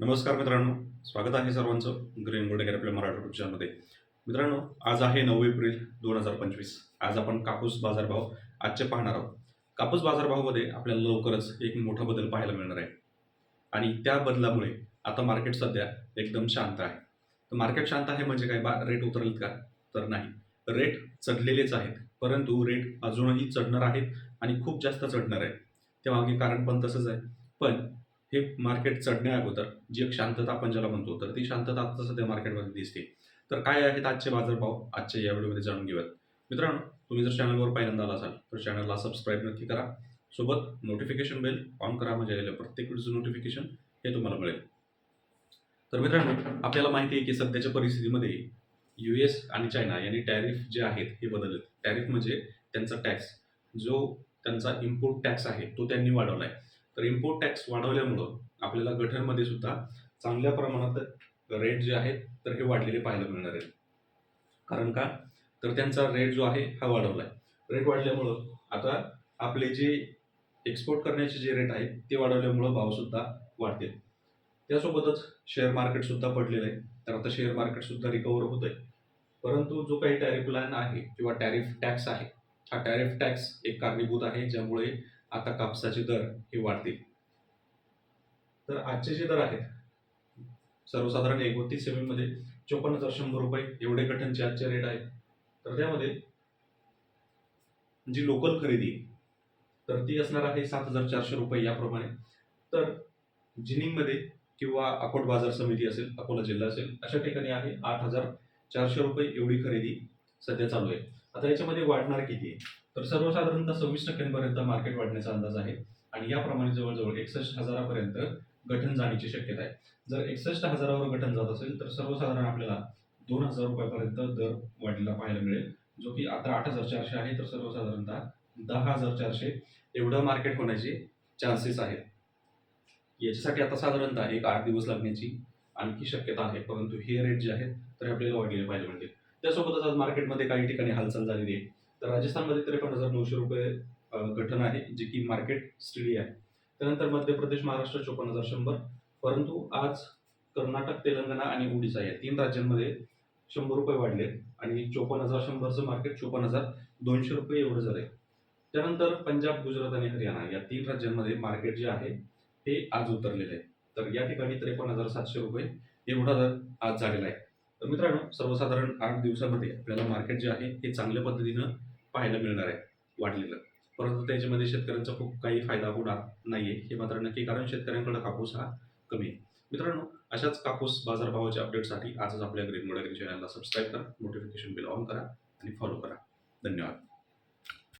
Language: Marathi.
नमस्कार मित्रांनो स्वागत आहे सर्वांचं ग्रीन गोल्ड आपल्या मराठी युट्यूब मित्रांनो आज आहे नऊ एप्रिल दोन हजार पंचवीस. आज आपण कापूस बाजारभाव आजचे पाहणार आहोत. कापूस बाजारभावामध्ये आपल्याला लवकरच एक मोठा बदल पाहायला मिळणार आहे. आणि त्या बदलामुळे आता मार्केट सध्या एकदम शांत आहे. तर मार्केट शांत आहे म्हणजे काय बा रेट उतरलेत का? तर नाही. रेट चढलेलेच आहेत परंतु रेट अजूनही चढणार आहेत आणि खूप जास्त चढणार आहे त्यामागे कारण पण तसंच आहे. पण हे मार्केट चढण्या अगोदर जी एक शांतता आपण ज्याला म्हणतो तर ती शांतता आता सध्या मार्केटमध्ये दिसते. तर काय आहेत आजचे बाजारभाव? आजच्या या व्हिडिओमध्ये जाणून घेऊयात. मित्रांनो तुम्ही जर चॅनलवर पहिल्यांदा आला असाल तर चॅनलला सबस्क्राईब नक्की करा. सोबत नोटिफिकेशन बेल ऑन करा म्हणजे आलेलं प्रत्येक वेळेचं नोटिफिकेशन हे तुम्हाला मिळेल. तर मित्रांनो आपल्याला माहिती आहे की सध्याच्या परिस्थितीमध्ये यू एस आणि चायना यांनी टॅरिफ जे आहेत हे बदलले टॅरिफ म्हणजे त्यांचा टॅक्स जो त्यांचा इम्पोर्ट टॅक्स आहे तो त्यांनी वाढवला आहे तर इम्पोर्ट टॅक्स वाढवल्यामुळं आपल्याला गठरमध्ये सुद्धा चांगल्या प्रमाणात रेट जे आहेत तर हे वाढलेले पाहायला मिळणार आहेत. कारण का? तर त्यांचा रेट जो आहे हा वाढवला आहे रेट वाढल्यामुळं आता आपले जे एक्सपोर्ट करण्याचे जे रेट आहेत ते वाढवल्यामुळं भावसुद्धा वाढतील. त्यासोबतच शेअर मार्केटसुद्धा पडलेलं आहे. तर आता शेअर मार्केटसुद्धा रिकवर होत आहे परंतु जो काही टॅरिफ प्लॅन आहे किंवा टॅरिफ टॅक्स आहे हा टॅरिफ टॅक्स एक कारणीभूत आहे ज्यामुळे आता कापसाचे दर हे वाढतील. तर आजचे जे दर आहेत सर्वसाधारण एकोणतीस सेमीमध्ये चोपन्न हजार शंभर रुपये एवढे गठनचे आजचे रेट आहेत. तर त्यामध्ये जी लोकल खरेदी तर ती असणार आहे सात हजार चारशे रुपये याप्रमाणे. तर जिनिंगमध्ये किंवा अकोट बाजार समिती असेल अकोला जिल्हा असेल अशा ठिकाणी आहे आठ हजार चारशे रुपये एवढी खरेदी सध्या चालू आहे. आता याच्यामध्ये वाढणार किती? आहे तर सर्वसाधारणतः सव्वीस टक्क्यांपर्यंत मार्केट वाढण्याचा अंदाज आहे. आणि याप्रमाणे जवळजवळ एकसष्ट हजारापर्यंत गठन जाण्याची शक्यता आहे. जर एकसष्ट हजारावर गठन जात असेल तर सर्वसाधारण आपल्याला दोन हजार रुपयापर्यंत दर वाढलेला पाहायला मिळेल. जो की आता आठ हजार चारशे आहे तर सर्वसाधारणतः दहा हजार चारशे एवढं मार्केट होण्याचे चान्सेस आहेत. याच्यासाठी आता साधारणतः एक आठ दिवस लागण्याची आणखी शक्यता आहे परंतु हे रेट जे आहेत तर आपल्याला वाढलेले पाहायला मिळतील. त्यासोबतच आज मार्केटमध्ये काही ठिकाणी हालचाल झालेली आहे. तर राजस्थानमध्ये त्रेपन्न हजार नऊशे रुपये गठन आहे जे की मार्केट स्टडी आहे. त्यानंतर मध्य प्रदेश महाराष्ट्र चोपन्न हजार शंभर. परंतु आज कर्नाटक तेलंगणा आणि ओडिसा या तीन राज्यांमध्ये शंभर रुपये वाढले आणि चोपन्न हजार शंभरचं मार्केट चोपन्न हजार दोनशे रुपये एवढं झालं त्यानंतर पंजाब गुजरात आणि हरियाणा या तीन राज्यांमध्ये मार्केट जे आहे ते आज उतरलेलं आहे. तर या ठिकाणी त्रेपन्न हजार सातशे रुपये एवढा दर आज झालेला आहे. तर मित्रांनो सर्वसाधारण आठ दिवसामध्ये आपल्याला मार्केट जे आहे हे चांगल्या पद्धतीनं पाहायला मिळणार आहे वाढलेलं. परंतु त्याच्यामध्ये शेतकऱ्यांचा खूप काही फायदा होणार नाही आहे हे मात्र नक्की कारण शेतकऱ्यांकडे कापूस हा कमी आहे. मित्रांनो अशाच कापूस बाजारभावाच्या अपडेटसाठी आजच आपल्या ग्रीन मोडा चॅनलला सबस्क्राईब करा नोटिफिकेशन बिल ऑन करा आणि फॉलो करा. धन्यवाद.